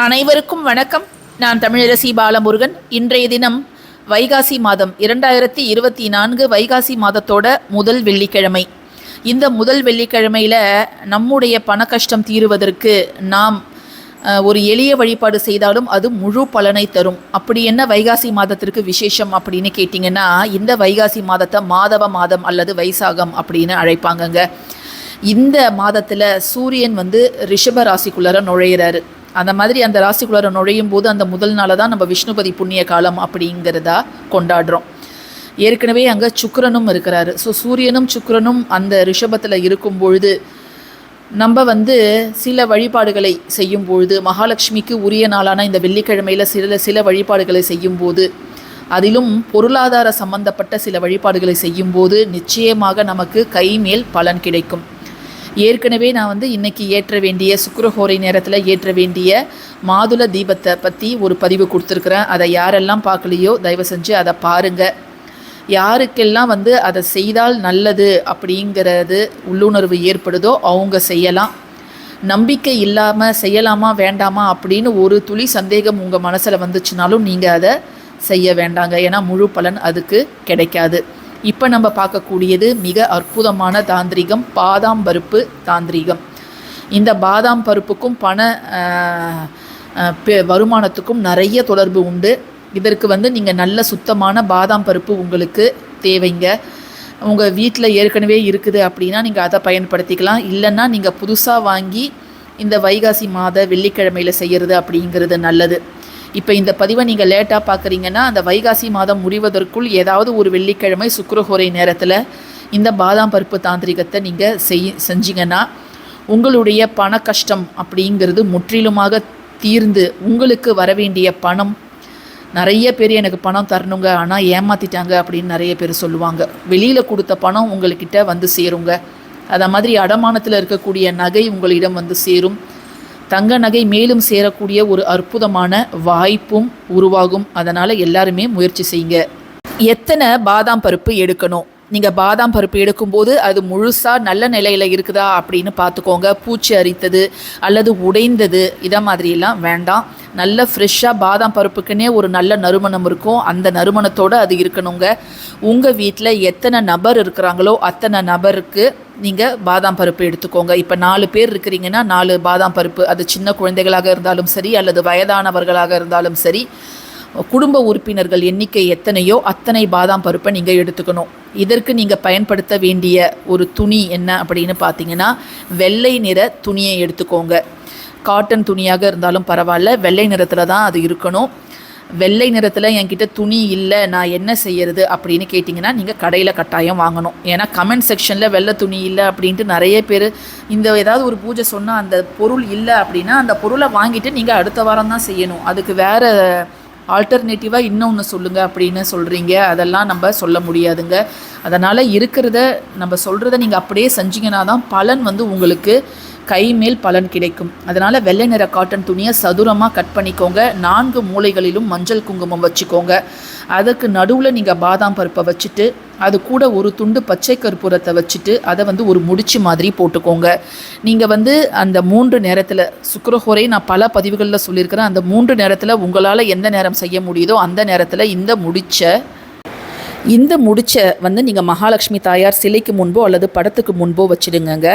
அனைவருக்கும் வணக்கம். நான் தமிழரசி பாலமுருகன். இன்றைய தினம் வைகாசி மாதம் இரண்டாயிரத்தி இருபத்தி நான்கு வைகாசி மாதத்தோட முதல் வெள்ளிக்கிழமை. இந்த முதல் வெள்ளிக்கிழமையில் நம்முடைய பண கஷ்டம் தீருவதற்கு நாம் ஒரு எளிய வழிபாடு செய்தாலும் அது முழு பலனை தரும். அப்படி என்ன வைகாசி மாதத்திற்கு விசேஷம் அப்படின்னு கேட்டிங்கன்னா இந்த வைகாசி மாதத்தை மாதவ மாதம் அல்லது வைசாகம் அப்படின்னு அழைப்பாங்கங்க. இந்த மாதத்தில் சூரியன் வந்து ரிஷப ராசிக்குள்ளார நுழையிறாரு. அந்த மாதிரி அந்த ராசிக்குள்ளார நுழையும் போது அந்த முதல் நாளை தான் நம்ம விஷ்ணுபதி புண்ணிய காலம் அப்படிங்கிறதா கொண்டாடுறோம். ஏற்கனவே அங்கே சுக்கரனும் இருக்கிறாரு. ஸோ சூரியனும் சுக்கரனும் அந்த ரிஷபத்தில் இருக்கும் பொழுது நம்ம வந்து சில வழிபாடுகளை செய்யும் பொழுது மகாலட்சுமிக்கு உரிய நாளான இந்த வெள்ளிக்கிழமையில் சில சில வழிபாடுகளை செய்யும்போது அதிலும் பொருளாதார சம்பந்தப்பட்ட சில வழிபாடுகளை செய்யும்போது நிச்சயமாக நமக்கு கைமேல் பலன் கிடைக்கும். ஏற்கனவே நான் வந்து இன்னைக்கு ஏற்ற வேண்டிய சுக்கரஹோரை நேரத்தில் ஏற்ற வேண்டிய மாதுள தீபத்தை பற்றி ஒரு பதிவு கொடுத்துருக்குறேன். அதை யாரெல்லாம் பார்க்கலையோ தயவு செஞ்சு அதை பாருங்கள் யாருக்கெல்லாம் வந்து அதை செய்தால் நல்லது அப்படிங்கிறது உள்ளுணர்வு ஏற்படுதோ அவங்க செய்யலாம். நம்பிக்கை இல்லாமல் செய்யலாமா வேண்டாமா அப்படின்னு ஒரு துளி சந்தேகம் உங்கள் மனசில் வந்துச்சுனாலும் நீங்கள் அதை செய்ய வேண்டாங்க. ஏன்னா முழு பலன் அதுக்கு கிடைக்காது. இப்போ நம்ம பார்க்கக்கூடியது மிக அற்புதமான தாந்திரிகம் பாதாம் பருப்பு தாந்திரிகம். இந்த பாதாம் பருப்புக்கும் பண பெ- வருமானத்துக்கும் நிறைய தொடர்பு உண்டு. இதற்கு வந்து நீங்கள் நல்ல சுத்தமான பாதாம் பருப்பு உங்களுக்கு தேவைங்க. உங்கள் வீட்டில் ஏற்கனவே இருக்குது அப்படின்னா நீங்கள் அதை பயன்படுத்திக்கலாம். இல்லைன்னா நீங்கள் புதுசாக வாங்கி இந்த வைகாசி மாத வெள்ளிக்கிழமையில் செய்கிறது அப்படிங்கிறது நல்லது. இப்போ இந்த பதிவை நீங்கள் லேட்டாக பார்க்குறீங்கன்னா அந்த வைகாசி மாதம் முடிவதற்குள் ஏதாவது ஒரு வெள்ளிக்கிழமை சுக்கரஹோரை நேரத்தில் இந்த பாதாம் பருப்பு தாந்திரிகத்தை நீங்கள் செய் செஞ்சீங்கன்னா உங்களுடைய பண கஷ்டம் அப்படிங்கிறது முற்றிலுமாக தீர்ந்து உங்களுக்கு வர வேண்டிய பணம் நிறைய பேர் எனக்கு பணம் தரணுங்க ஆனால் ஏமாற்றிட்டாங்க அப்படின்னு நிறைய பேர் சொல்லுவாங்க. வெளியில் கொடுத்த பணம் உங்கள்கிட்ட வந்து சேருங்க. அதை மாதிரி அடமானத்தில் இருக்கக்கூடிய நகை உங்களிடம் வந்து சேரும். தங்க நகை மேலும் சேரக்கூடிய ஒரு அற்புதமான வாய்ப்பும் உருவாகும். அதனால் எல்லாருமே முயற்சி செய்யுங்க. எத்தனை பாதாம் பருப்பு எடுக்கணும்? நீங்கள் பாதாம் பருப்பு எடுக்கும்போது அது முழுசாக நல்ல நிலையில் இருக்குதா அப்படின்னு பார்த்துக்கோங்க. பூச்சி அரித்தது அல்லது உடைந்தது இதை மாதிரியெல்லாம் வேண்டாம். நல்ல ஃப்ரெஷ்ஷாக பாதாம் பருப்புக்குன்னே ஒரு நல்ல நறுமணம் இருக்கும். அந்த நறுமணத்தோடு அது இருக்கணுங்க. உங்கள் வீட்டில் எத்தனை நபர் இருக்கிறாங்களோ அத்தனை நபருக்கு நீங்கள் பாதாம் பருப்பு எடுத்துக்கோங்க. இப்போ நாலு பேர் இருக்கிறீங்கன்னா நாலு பாதாம் பருப்பு. அது சின்ன குழந்தைகளாக இருந்தாலும் சரி அல்லது வயதானவர்களாக இருந்தாலும் சரி குடும்ப உறுப்பினர்கள் எண்ணிக்கை எத்தனையோ அத்தனை பாதாம் பருப்பை நீங்கள் எடுத்துக்கணும். இதற்கு நீங்கள் பயன்படுத்த வேண்டிய ஒரு துணி என்ன அப்படின்னு பார்த்தீங்கன்னா வெள்ளை நிற துணியை எடுத்துக்கோங்க. காட்டன் துணியாக இருந்தாலும் பரவாயில்ல வெள்ளை நிறத்தில் தான் அது இருக்கணும். வெள்ளை நிறத்தில் என்கிட்ட துணி இல்லை நான் என்ன செய்யறது அப்படின்னு கேட்டிங்கன்னா நீங்கள் கடையில் கட்டாயம் வாங்கணும். ஏன்னா கமெண்ட் செக்ஷனில் வெள்ளை துணி இல்லை அப்படின்ட்டு நிறைய பேர் இந்த ஏதாவது ஒரு பூஜை சொன்னால் அந்த பொருள் இல்லை அப்படின்னா அந்த பொருளை வாங்கிட்டு நீங்கள் அடுத்த வாரம் தான் செய்யணும். அதுக்கு வேறு ஆல்டர்னேட்டிவாக இன்னொன்று சொல்லுங்கள் அப்படின்னு சொல்கிறீங்க அதெல்லாம் நம்ம சொல்ல முடியாதுங்க. அதனால் இருக்கிறத நம்ம சொல்கிறத நீங்கள் அப்படியே செஞ்சீங்கன்னா தான் பலன் வந்து உங்களுக்கு கை மேல் பலன் கிடைக்கும். அதனால் வெள்ளை நிற காட்டன் துணியை சதுரமாக கட் பண்ணிக்கோங்க. நான்கு மூலைகளிலும் மஞ்சள் குங்குமம் வச்சுக்கோங்க. அதுக்கு நடுவில் நீங்கள் பாதாம் பருப்பை வச்சுட்டு அது கூட ஒரு துண்டு பச்சை கற்பூரத்தை வச்சுட்டு அதை வந்து ஒரு முடிச்சு மாதிரி போட்டுக்கோங்க. நீங்கள் வந்து அந்த மூன்று நேரத்தில் சுக்கரஹோரை நான் பல பதிவுகளில் சொல்லியிருக்கிறேன். அந்த மூன்று நேரத்தில் உங்களால் எந்த நேரம் செய்ய முடியுதோ அந்த நேரத்தில் இந்த முடிச்ச இந்த முடிச்ச வந்து நீங்கள் மகாலட்சுமி தாயார் சிலைக்கு முன்போ அல்லது படத்துக்கு முன்போ வச்சுடுங்க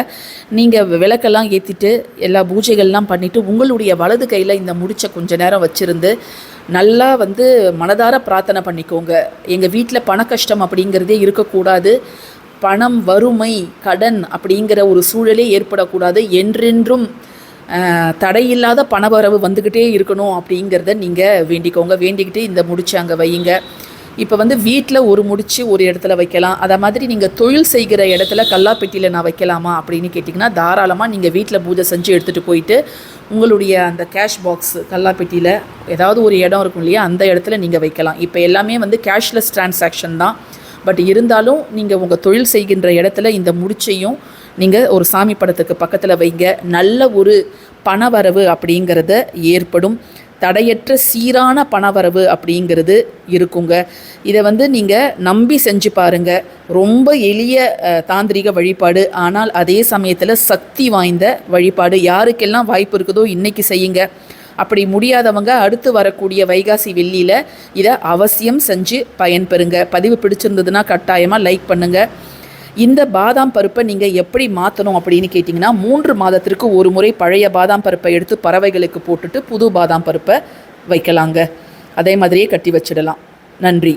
நீங்கள் விளக்கெல்லாம் ஏற்றிட்டு எல்லா பூஜைகள்லாம் பண்ணிவிட்டு உங்களுடைய வலது கையில் இந்த முடிச்சை கொஞ்ச நேரம் வச்சுருந்து நல்லா வந்து மனதார பிரார்த்தனை பண்ணிக்கோங்க. எங்கள் வீட்டில் பண கஷ்டம் அப்படிங்கிறதே இருக்கக்கூடாது. பணம் வறுமை கடன் அப்படிங்கிற ஒரு சூழலே ஏற்படக்கூடாது. என்றென்றும் தடையில்லாத பணவரவு வந்துக்கிட்டே இருக்கணும் அப்படிங்கிறத நீங்கள் வேண்டிக்கோங்க. வேண்டிக்கிட்டு இந்த முடிச்சு அங்கே வையுங்க. இப்போ வந்து வீட்டில் ஒரு முடிச்சு ஒரு இடத்துல வைக்கலாம். அதை மாதிரி நீங்கள் தொழில் செய்கிற இடத்துல கல்லாப்பெட்டியில் நான் வைக்கலாமா அப்படின்னு கேட்டிங்கன்னா தாராளமாக நீங்கள் வீட்டில் பூஜை செஞ்சு எடுத்துகிட்டு போயிட்டு உங்களுடைய அந்த கேஷ் பாக்ஸ் கல்லாப்பெட்டியில் ஏதாவது ஒரு இடம் இருக்கும் இல்லையா அந்த இடத்துல நீங்கள் வைக்கலாம். இப்போ எல்லாமே வந்து கேஷ்லெஸ் டிரான்சாக்ஷன் தான். பட் இருந்தாலும் நீங்கள் உங்கள் தொழில் செய்கின்ற இடத்துல இந்த முடிச்சையும் நீங்கள் ஒரு சாமி படத்துக்கு பக்கத்தில் வைங்க. நல்ல ஒரு பணவரவு அப்படிங்கிறத ஏற்படும். தடையற்ற சீரான பணவரவு அப்படிங்கிறது இருக்குங்க. இதை வந்து நீங்கள் நம்பி செஞ்சு பாருங்க. ரொம்ப எளிய தாந்திரிக வழிபாடு. ஆனால் அதே சமயத்தில் சக்தி வாய்ந்த வழிபாடு. யாருக்கெல்லாம் வாய்ப்பு இருக்குதோ இன்னைக்கு செய்யுங்க. அப்படி முடியாதவங்க அடுத்து வரக்கூடிய வைகாசி வெள்ளியில் இதை அவசியம் செஞ்சு பயன்பெறுங்க. பதிவு பிடிச்சிருந்ததுன்னா கட்டாயமாக லைக் பண்ணுங்கள் இந்த பாதாம் பருப்பை நீங்கள் எப்படி மாற்றணும் அப்படின்னு கேட்டிங்கன்னா மூன்று மாதத்திற்கு ஒரு முறை பழைய பாதாம் பருப்பை எடுத்து பறவைகளுக்கு போட்டுட்டு புது பாதாம் பருப்பை வைக்கலாங்க. அதே மாதிரியே கட்டி வச்சிடலாம். நன்றி.